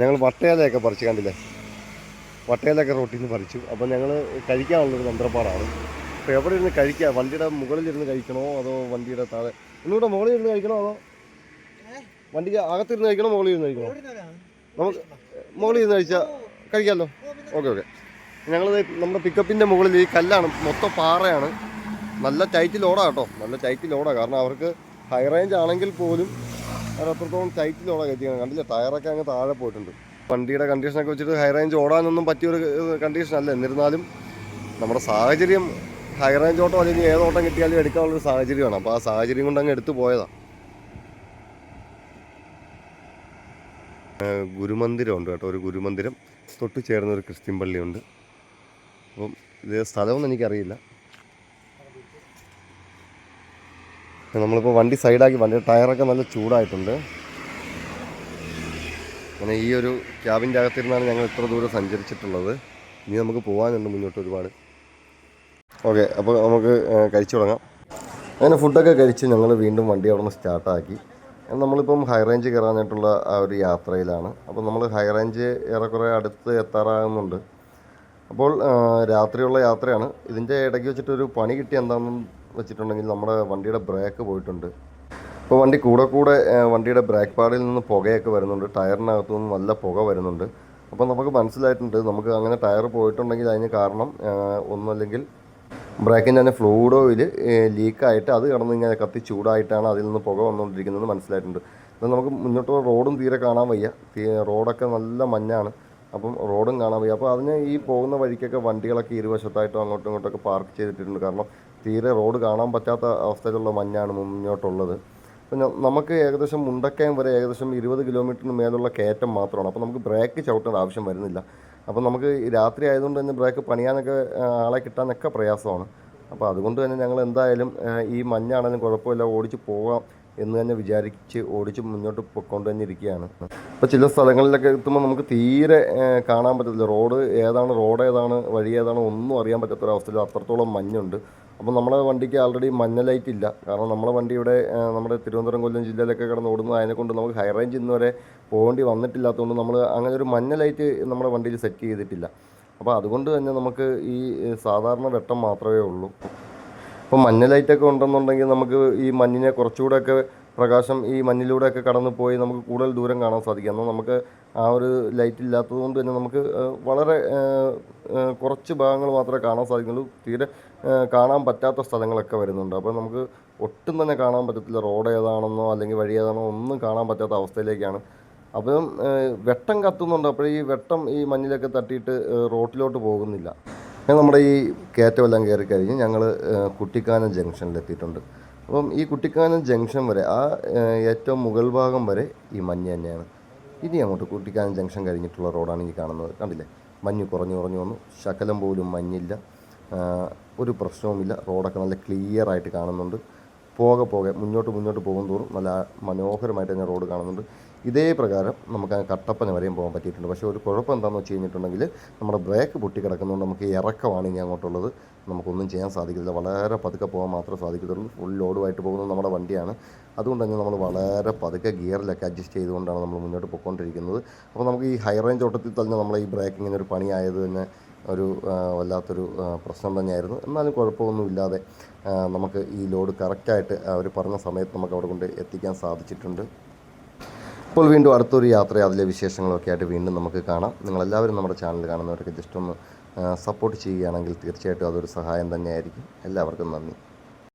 ഞങ്ങൾ വട്ടയിലൊക്കെ പറിച്ച് കണ്ടില്ലേ? വട്ടയിലൊക്കെ റോട്ടിൽ നിന്ന് പറിച്ചു. അപ്പം ഞങ്ങൾ കഴിക്കാനുള്ളൊരു തന്ത്രപ്പാടാണ്. അപ്പോൾ എവിടെ ഇരുന്ന് കഴിക്കുക വണ്ടിയുടെ മുകളിലിരുന്ന് കഴിക്കണോ അതോ വണ്ടിയുടെ താഴെ? ഒന്നുകൂടെ മുകളിൽ ഇരുന്ന് കഴിക്കണോ അതോ? വണ്ടിക്ക് അകത്തിരുന്ന് കഴിക്കണോ? മുകളിൽ ഇരുന്ന് കഴിക്കണോ? നമുക്ക് മുകളിൽ ഇരുന്ന് കഴിച്ചാൽ കഴിക്കാമല്ലോ ഓക്കെ ഓക്കെ. ഞങ്ങൾ നമ്മുടെ പിക്കപ്പിന്റെ മുകളിൽ ഈ കല്ലാണ് മൊത്തം പാറയാണ്. നല്ല ടൈറ്റ് ലോഡാണ് കേട്ടോ. നല്ല ടൈറ്റ് ലോഡാണ് കാരണം അവർക്ക് ഹൈ റേഞ്ച് ആണെങ്കിൽ പോലും അവർ അത്രത്തോളം ലോഡാണ് കയറ്റിയാണ് കണ്ടില്ല? ടയറൊക്കെ അങ്ങ് താഴെ പോയിട്ടുണ്ട്. വണ്ടിയുടെ കണ്ടീഷനൊക്കെ വെച്ചിട്ട് ഹൈ റേഞ്ച് ഓടാനൊന്നും പറ്റിയൊരു കണ്ടീഷൻ അല്ല. എന്നിരുന്നാലും നമ്മുടെ സാഹചര്യം ഹൈ റേഞ്ച് ഓട്ടോ അല്ലെങ്കിൽ ഏത് ഓട്ടം കിട്ടിയാലും എടുക്കാനുള്ളൊരു സാഹചര്യമാണ്. അപ്പോൾ ആ സാഹചര്യം കൊണ്ട് അങ്ങ് എടുത്തു പോയതാണ് ഗുരുമന്ദിരമുണ്ട് കേട്ടോ. ഒരു ഗുരുമന്ദിരം. തൊട്ട് ചേർന്ന ഒരു ക്രിസ്ത്യൻ പള്ളിയുണ്ട്. അപ്പം ഇത് സ്ഥലമൊന്നും എനിക്കറിയില്ല. നമ്മളിപ്പോൾ വണ്ടി സൈഡാക്കി വണ്ടി ടയറൊക്കെ നല്ല ചൂടായിട്ടുണ്ട്. അങ്ങനെ ഈ ഒരു ക്യാബിന്റെ അകത്തിരുന്നാണ് ഞങ്ങൾ ഇത്ര ദൂരം സഞ്ചരിച്ചിട്ടുള്ളത്. ഇനി നമുക്ക് പോകാനുണ്ട് മുന്നോട്ട് ഒരുപാട്. ഓക്കെ അപ്പോൾ നമുക്ക് കഴിച്ചു തുടങ്ങാം. അങ്ങനെ ഫുഡൊക്കെ കഴിച്ച് ഞങ്ങൾ വീണ്ടും വണ്ടി അവിടെ നിന്ന് സ്റ്റാർട്ടാക്കി നമ്മളിപ്പം ഹൈ റേഞ്ച് കയറാനായിട്ടുള്ള ആ ഒരു യാത്രയിലാണ്. അപ്പോൾ നമ്മൾ ഹൈ റേഞ്ച് ഏറെക്കുറെ അടുത്ത് എത്താറാകുന്നുണ്ട്. അപ്പോൾ രാത്രിയുള്ള യാത്രയാണ്. ഇതിന്റെ ഇടയ്ക്ക് വെച്ചിട്ടൊരു പണി കിട്ടി എന്താണെന്ന് വെച്ചിട്ടുണ്ടെങ്കിൽ നമ്മുടെ വണ്ടിയുടെ ബ്രേക്ക് പോയിട്ടുണ്ട്. അപ്പോൾ വണ്ടി കൂടെ കൂടെ വണ്ടിയുടെ ബ്രേക്ക് പാഡിൽ നിന്ന് പുകയൊക്കെ വരുന്നുണ്ട്. ടയറിനകത്തു നിന്ന് നല്ല പുക വരുന്നുണ്ട്. അപ്പോൾ നമുക്ക് മനസ്സിലായിട്ടുണ്ട് നമുക്ക് അങ്ങനെ ടയർ പോയിട്ടുണ്ടെങ്കിൽ അതിന് കാരണം ഒന്നല്ലെങ്കിൽ ബ്രേക്കിന്റെ തന്നെ ഫ്ലൂയിഡ് ഓയിൽ ലീക്കായിട്ട് അത് കിടന്ന് ഇങ്ങനെ കത്തി ചൂടായിട്ടാണ് അതിൽ നിന്ന് പുക വന്നുകൊണ്ടിരിക്കുന്നത് മനസ്സിലായിട്ടുണ്ട്. അപ്പോൾ നമുക്ക് മുന്നോട്ട് റോഡും തീരെ കാണാൻ വയ്യ. റോഡൊക്കെ നല്ല മഞ്ഞാണ്. അപ്പം റോഡും കാണാൻ വയ്യ. അപ്പോൾ അതിന് ഈ പോകുന്ന വഴിക്കൊക്കെ വണ്ടികളൊക്കെ ഇരുവശത്തായിട്ടും അങ്ങോട്ടും ഇങ്ങോട്ടൊക്കെ പാർക്ക് ചെയ്തിട്ടുണ്ട്. കാരണം തീരെ റോഡ് കാണാൻ പറ്റാത്ത അവസ്ഥയിലുള്ള മഞ്ഞാണ് മുന്നോട്ടുള്ളത്. പിന്നെ നമുക്ക് ഏകദേശം മുണ്ടക്കയം വരെ ഏകദേശം ഇരുപത് കിലോമീറ്ററിന് മേലുള്ള കയറ്റം മാത്രമാണ്. അപ്പോൾ നമുക്ക് ബ്രേക്ക് ചവിട്ടേണ്ട ആവശ്യം വരുന്നില്ല. അപ്പോൾ നമുക്ക് രാത്രി ആയതുകൊണ്ട് തന്നെ ബ്രേക്ക് പണിയാനൊക്കെ ആളെ കിട്ടാനൊക്കെ പ്രയാസമാണ്. അപ്പോൾ അതുകൊണ്ട് തന്നെ ഞങ്ങൾ എന്തായാലും ഈ മഞ്ഞാണെങ്കിലും കുഴപ്പമില്ല ഓടിച്ച് പോകാം എന്ന് തന്നെ വിചാരിച്ച് ഓടിച്ച് മുന്നോട്ട് പൊയ്ക്കൊണ്ട് തന്നെ ഇരിക്കുകയാണ് അപ്പോൾ ചില സ്ഥലങ്ങളിലൊക്കെ എത്തുമ്പോൾ നമുക്ക് തീരെ കാണാൻ പറ്റത്തില്ല. റോഡ് ഏതാണ് റോഡ് ഏതാണ് വഴി ഏതാണ് ഒന്നും അറിയാൻ പറ്റാത്തൊരവസ്ഥയിൽ അത്രത്തോളം മഞ്ഞുണ്ട്. അപ്പോൾ നമ്മുടെ വണ്ടിക്ക് ആൾറെഡി മഞ്ഞ ലൈറ്റ് ഇല്ല. കാരണം നമ്മുടെ വണ്ടി ഇവിടെ നമ്മുടെ തിരുവനന്തപുരം കൊല്ലം ജില്ലയിലൊക്കെ കിടന്ന് ഓടുന്നത് അതിനെക്കൊണ്ട് നമുക്ക് ഹൈ റേഞ്ച് ഇന്ന് വരെ പോകേണ്ടി വന്നിട്ടില്ലാത്തതുകൊണ്ട് നമ്മൾ അങ്ങനെ ഒരു മഞ്ഞ ലൈറ്റ് നമ്മുടെ വണ്ടിയിൽ സെറ്റ് ചെയ്തിട്ടില്ല. അപ്പോൾ അതുകൊണ്ട് തന്നെ നമുക്ക് ഈ സാധാരണ വെട്ടം മാത്രമേ ഉള്ളൂ. അപ്പോൾ മഞ്ഞ ലൈറ്റൊക്കെ ഉണ്ടെന്നുണ്ടെങ്കിൽ നമുക്ക് ഈ മഞ്ഞിനെ കുറച്ചുകൂടെയൊക്കെ പ്രകാശം ഈ മഞ്ഞിലൂടെയൊക്കെ കടന്നു പോയി നമുക്ക് കൂടുതൽ ദൂരം കാണാൻ സാധിക്കും. എന്നാൽ നമുക്ക് ആ ഒരു ലൈറ്റ് ഇല്ലാത്തത് കൊണ്ട് തന്നെ നമുക്ക് വളരെ കുറച്ച് ഭാഗങ്ങൾ മാത്രമേ കാണാൻ സാധിക്കുള്ളൂ തീരെ കാണാൻ പറ്റാത്ത സ്ഥലങ്ങളൊക്കെ വരുന്നുണ്ട്. അപ്പോൾ നമുക്ക് ഒട്ടും തന്നെ കാണാൻ പറ്റത്തില്ല. റോഡ് ഏതാണെന്നോ അല്ലെങ്കിൽ വഴി ഏതാണോ ഒന്നും കാണാൻ പറ്റാത്ത അവസ്ഥയിലേക്കാണ്. അപ്പം വെട്ടം കത്തുന്നുണ്ട്. അപ്പോൾ ഈ വെട്ടം ഈ മഞ്ഞിലൊക്കെ തട്ടിയിട്ട് റോട്ടിലോട്ട് പോകുന്നില്ല. നമ്മുടെ ഈ കയറ്റമെല്ലാം കയറി കഴിഞ്ഞ് ഞങ്ങൾ കുട്ടിക്കാനം ജംഗ്ഷനിലെത്തിയിട്ടുണ്ട്. അപ്പം ഈ കുട്ടിക്കാനം ജംഗ്ഷൻ വരെ ആ ഏറ്റവും മുകൾ ഭാഗം വരെ ഈ മഞ്ഞ് തന്നെയാണ്. ഇനി അങ്ങോട്ട് കുട്ടിക്കാനം ജംഗ്ഷൻ കഴിഞ്ഞിട്ടുള്ള റോഡാണ് ഈ കാണുന്നത്. കണ്ടില്ലേ? മഞ്ഞ് കുറഞ്ഞു കുറഞ്ഞു വന്നു. ശകലം പോലും മഞ്ഞില്ല. ഒരു പ്രശ്നവുമില്ല. റോഡൊക്കെ നല്ല ക്ലിയർ ആയിട്ട് കാണുന്നുണ്ട്. പോകെ പോകെ മുന്നോട്ട് മുന്നോട്ട് പോകും തോറും നല്ല മനോഹരമായിട്ട് തന്നെ റോഡ് കാണുന്നുണ്ട്. ഇതേ പ്രകാരം നമുക്ക് കട്ടപ്പന വരെയും പോകാൻ പറ്റിയിട്ടുണ്ട്. പക്ഷേ ഒരു കുഴപ്പം എന്താണെന്ന് വെച്ച് കഴിഞ്ഞിട്ടുണ്ടെങ്കിൽ നമ്മുടെ ബ്രേക്ക് പൊട്ടി കിടക്കുന്നതുകൊണ്ട് നമുക്ക് ഇറക്കമാണ് ഇനി അങ്ങോട്ടുള്ളത്. നമുക്കൊന്നും ചെയ്യാൻ സാധിക്കില്ല വളരെ പതുക്കെ പോകാൻ മാത്രമേ സാധിക്കത്തുള്ളൂ. ഫുൾ ലോഡുമായിട്ട് പോകുന്നത് നമ്മുടെ വണ്ടിയാണ്. അതുകൊണ്ട് തന്നെ നമ്മൾ വളരെ പതുക്കെ ഗിയറിലൊക്കെ അഡ്ജസ്റ്റ് ചെയ്തുകൊണ്ടാണ് നമ്മൾ മുന്നോട്ട് പോയിക്കൊണ്ടിരിക്കുന്നത്. അപ്പോൾ നമുക്ക് ഈ ഹൈ റേഞ്ച് ഓട്ടത്തിൽ തന്നെ നമ്മളെ ഈ ബ്രേക്കിങ്ങിന് ഒരു പണിയായത് തന്നെ ഒരു വല്ലാത്തൊരു പ്രശ്നം തന്നെയായിരുന്നു. എന്നാലും കുഴപ്പമൊന്നുമില്ലാതെ നമുക്ക് ഈ ലോഡ് കറക്റ്റായിട്ട് അവർ പറഞ്ഞ സമയത്ത് നമുക്ക് അവിടെ കൊണ്ട് എത്തിക്കാൻ സാധിച്ചിട്ടുണ്ട്. അപ്പോൾ വീണ്ടും അടുത്തൊരു യാത്ര അതിലെ വിശേഷങ്ങളൊക്കെ ആയിട്ട് വീണ്ടും നമുക്ക് കാണാം. നിങ്ങളെല്ലാവരും നമ്മുടെ ചാനൽ കാണുന്നവർക്ക് ജസ്റ്റ് ഒന്ന് സപ്പോർട്ട് ചെയ്യുകയാണെങ്കിൽ തീർച്ചയായിട്ടും അതൊരു സഹായം തന്നെയായിരിക്കും. എല്ലാവർക്കും നന്ദി.